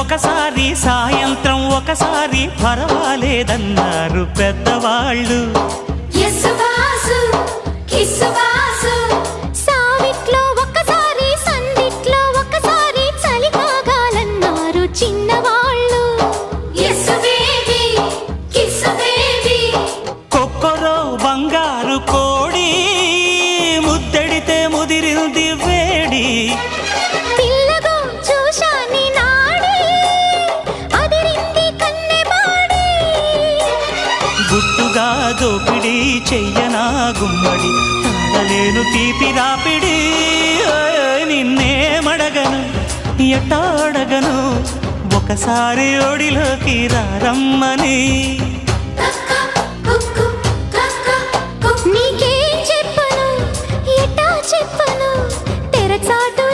ఒకసారి సాయంత్రం ఒకసారి పర్వాలేదన్నారు పెద్దవాళ్ళు. సావిట్లో ఒకసారి సందిట్లో ఒకసారి చలి కాగాలన్నారు చిన్నవాళ్ళు. కొక్కరో బంగారు కోడి ముద్దడితే ముదిరింది వేడి గుట్టుగా దోపిడి చెయ్యనా గుమ్మడి? తాగలేను తీపి రాపిడి. నిన్నే మడగను ఎట్టాడగను? ఒకసారి ఒడిలోకి రారమ్మని. చెప్పను? చెప్పను? తెరచాటు